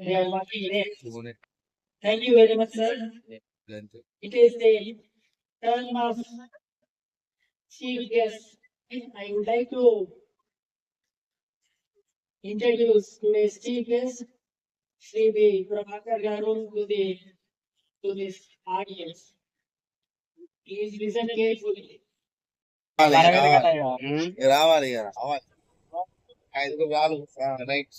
They are working in it. Thank you very much, sir. It is the turn of chief guest. I would like to introduce today's chief guest, Shri B. Prabhakar Garu, to the, to this audience. Please listen carefully. రావాలి ఇక రావాలి ఐదుగురు రాలు right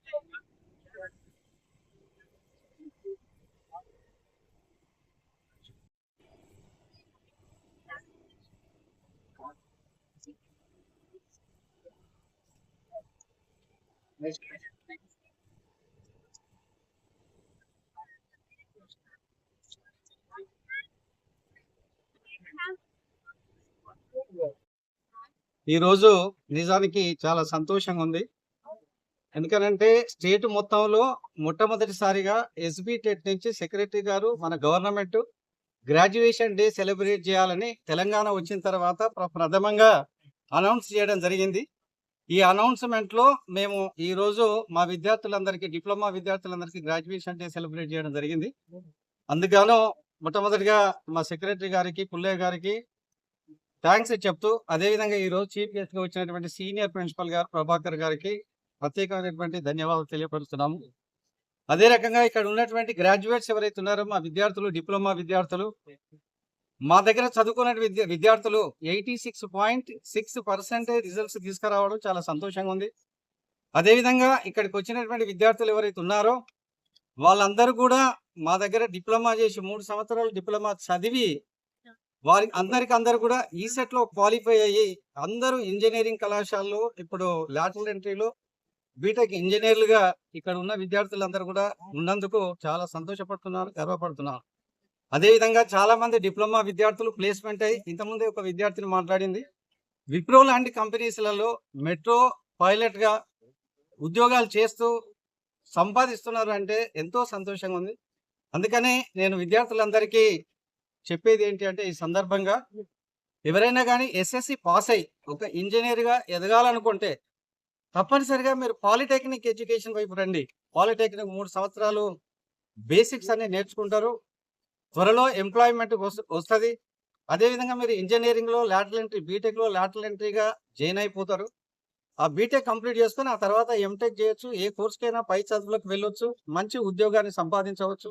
ఈరోజు నిజానికి చాలా సంతోషంగా ఉంది. ఎందుకనంటే స్టేట్ మొత్తంలో మొట్టమొదటిసారిగా ఎస్బీ టెట్ నుంచి సెక్రటరీ గారు మన గవర్నమెంట్ గ్రాడ్యుయేషన్ డే సెలబ్రేట్ చేయాలని తెలంగాణ వచ్చిన తర్వాత ప్రథమంగా అనౌన్స్ చేయడం జరిగింది. ఈ అనౌన్స్మెంట్లో మేము ఈ రోజు మా విద్యార్థులందరికీ డిప్లొమా విద్యార్థులందరికీ గ్రాడ్యుయేషన్ డే సెలబ్రేట్ చేయడం జరిగింది. అందుకను మొట్టమొదటిగా మా సెక్రటరీ గారికి పుల్లయ్య గారికి థ్యాంక్స్ చెప్తూ అదేవిధంగా ఈ రోజు చీఫ్ గెస్ట్గా వచ్చినటువంటి సీనియర్ ప్రిన్సిపల్ గారు ప్రభాకర్ గారికి ప్రత్యేకమైనటువంటి ధన్యవాదాలు తెలియపరుస్తున్నాము. అదే రకంగా ఇక్కడ ఉన్నటువంటి గ్రాడ్యుయేట్స్ ఎవరైతే ఉన్నారో మా విద్యార్థులు డిప్లొమా విద్యార్థులు మా దగ్గర చదువుకునే విద్య విద్యార్థులు eighty six point six percentage results తీసుకురావడం చాలా సంతోషంగా ఉంది. అదేవిధంగా ఇక్కడికి వచ్చినటువంటి విద్యార్థులు ఎవరైతే ఉన్నారో వాళ్ళందరూ కూడా మా దగ్గర డిప్లొమా చేసి మూడు సంవత్సరాలు డిప్లొమా చదివి వారి అందరికి అందరు కూడా ఈ సెట్లో క్వాలిఫై అయ్యి అందరూ ఇంజనీరింగ్ కళాశాలలో ఇప్పుడు లాటరల్ ఎంట్రీలో బీటెక్ ఇంజనీర్లుగా ఇక్కడ ఉన్న విద్యార్థులందరూ కూడా ఉన్నందుకు చాలా సంతోషపడుతున్నారు గర్వపడుతున్నారు. అదే విధంగా చాలా మంది డిప్లొమా విద్యార్థులు ప్లేస్మెంట్ అయ్యి ఇంతకుముందే ఒక విద్యార్థిని మాట్లాడింది. విప్రో లాంటి కంపెనీస్లలో మెట్రో పైలట్గా ఉద్యోగాలు చేస్తూ సంపాదిస్తున్నారు అంటే ఎంతో సంతోషంగా ఉంది. అందుకనే నేను విద్యార్థులందరికీ చెప్పేది ఏంటి అంటే ఈ సందర్భంగా ఎవరైనా కానీ ఎస్ఎస్సి పాస్ అయ్యి ఒక ఇంజనీర్గా ఎదగాలనుకుంటే తప్పనిసరిగా మీరు పాలిటెక్నిక్ ఎడ్యుకేషన్ వైపు రండి. పాలిటెక్నిక్ మూడు సంవత్సరాలు బేసిక్స్ అన్ని నేర్చుకుంటారు. త్వరలో ఎంప్లాయ్మెంట్ వస్తుంది. అదేవిధంగా మీరు ఇంజనీరింగ్లో ఎంట్రీ బీటెక్లో ఎంట్రీగా జాయిన్ అయిపోతారు. ఆ బీటెక్ కంప్లీట్ చేసుకుని ఆ తర్వాత ఎంటెక్ చేయొచ్చు ఏ కోర్సుకైనా పై చదువులకు వెళ్ళొచ్చు మంచి ఉద్యోగాన్ని సంపాదించవచ్చు.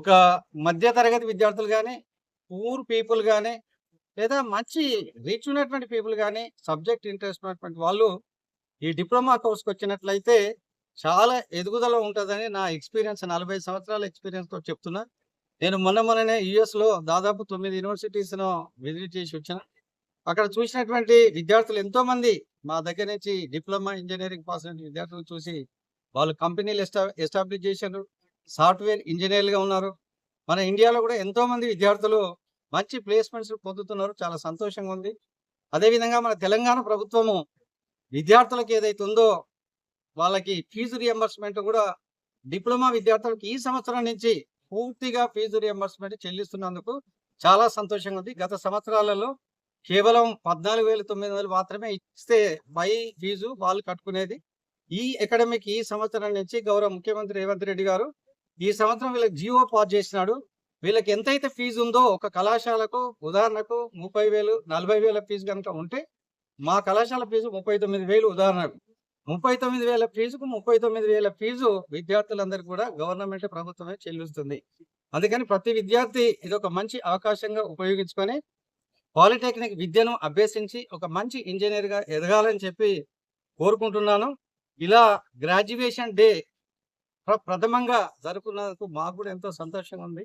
ఒక మధ్య తరగతి విద్యార్థులు కానీ పూర్ పీపుల్ కానీ లేదా మంచి రీచ్ ఉన్నటువంటి పీపుల్ కానీ సబ్జెక్ట్ ఇంట్రెస్ట్ ఉన్నటువంటి వాళ్ళు ఈ డిప్లొమా కోర్స్కి వచ్చినట్లయితే చాలా ఎదుగుదల ఉంటుందని నా ఎక్స్పీరియన్స్ నలభై సంవత్సరాల ఎక్స్పీరియన్స్తో తో చెప్తున్నా. నేను మొన్న మొన్ననే యుఎస్లో దాదాపు తొమ్మిది యూనివర్సిటీస్ను విజిట్ చేసి వచ్చాను. అక్కడ చూసినటువంటి విద్యార్థులు ఎంతోమంది మా దగ్గర నుంచి డిప్లొమా ఇంజనీరింగ్ పాస్ అయిన విద్యార్థులు చూసి వాళ్ళు కంపెనీలు ఎస్టా ఎస్టాబ్లిష్ చేశారు. సాఫ్ట్వేర్ ఇంజనీర్లుగా ఉన్నారు. మన ఇండియాలో కూడా ఎంతో మంది విద్యార్థులు మంచి ప్లేస్మెంట్స్ పొందుతున్నారు. చాలా సంతోషంగా ఉంది. అదేవిధంగా మన తెలంగాణ ప్రభుత్వము విద్యార్థులకు ఏదైతే ఉందో వాళ్ళకి ఫీజు రియంబర్స్మెంట్ కూడా డిప్లొమా విద్యార్థులకు ఈ సంవత్సరం నుంచి పూర్తిగా ఫీజు రియంబర్స్మెంట్ చెల్లిస్తున్నందుకు చాలా సంతోషంగా ఉంది. గత సంవత్సరాలలో కేవలం పద్నాలుగు వేల తొమ్మిది వందలు మాత్రమే ఇస్తే బై ఫీజు వాళ్ళు కట్టుకునేది. ఈ అకాడమిక్ ఈ సంవత్సరం నుంచి గౌరవ ముఖ్యమంత్రి రేవంత్ రెడ్డి గారు ఈ సంవత్సరం వీళ్ళకి జియో పాస్ చేసినాడు. వీళ్ళకి ఎంతైతే ఫీజు ఉందో ఒక కళాశాలకు ఉదాహరణకు ముప్పై వేలు నలభై వేల ఫీజు కనుక ఉంటే మా కళాశాల ఫీజు ముప్పై తొమ్మిది వేలు ఉదాహరణకు. ముప్పై తొమ్మిది వేల ఫీజుకు ముప్పై తొమ్మిది వేల ఫీజు విద్యార్థులందరికీ కూడా గవర్నమెంట్ ప్రభుత్వమే చెల్లిస్తుంది. అందుకని ప్రతి విద్యార్థి ఇది ఒక మంచి అవకాశంగా ఉపయోగించుకొని పాలిటెక్నిక్ విద్యను అభ్యసించి ఒక మంచి ఇంజనీర్గా ఎదగాలని చెప్పి కోరుకుంటున్నాను. ఇలా గ్రాడ్యుయేషన్ డే ప్రథమంగా జరుపుకున్నందుకు మాకు కూడా ఎంతో సంతోషంగా ఉంది.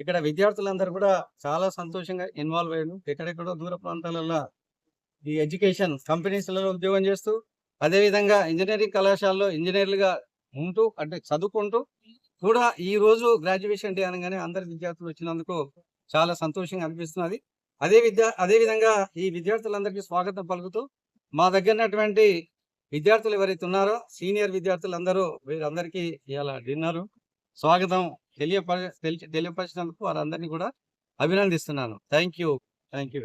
ఇక్కడ విద్యార్థులందరూ కూడా చాలా సంతోషంగా ఇన్వాల్వ్ అయ్యారు. ఎక్కడెక్కడో దూర ప్రాంతాలలో ఈ ఎడ్యుకేషన్ కంపెనీస్లలో ఉద్యోగం చేస్తూ అదే విధంగా ఇంజనీరింగ్ కళాశాలలో ఇంజనీర్లుగా ఉంటూ అంటే చదువుకుంటూ కూడా ఈ రోజు గ్రాడ్యుయేషన్ డే అనగానే అందరి విద్యార్థులు వచ్చినందుకు చాలా సంతోషంగా అనిపిస్తున్నది. అదే విద్య అదే విధంగా ఈ విద్యార్థులందరికీ స్వాగతం పలుకుతూ మా దగ్గర ఉన్నటువంటి విద్యార్థులు ఎవరైతే ఉన్నారో సీనియర్ విద్యార్థులందరూ వీరందరికీ ఇవాళ డిన్నర్ స్వాగతం తెలియపర తెలి- తెలియపరిచినందుకు వారందరినీ కూడా అభినందిస్తున్నాను. Thank you thank you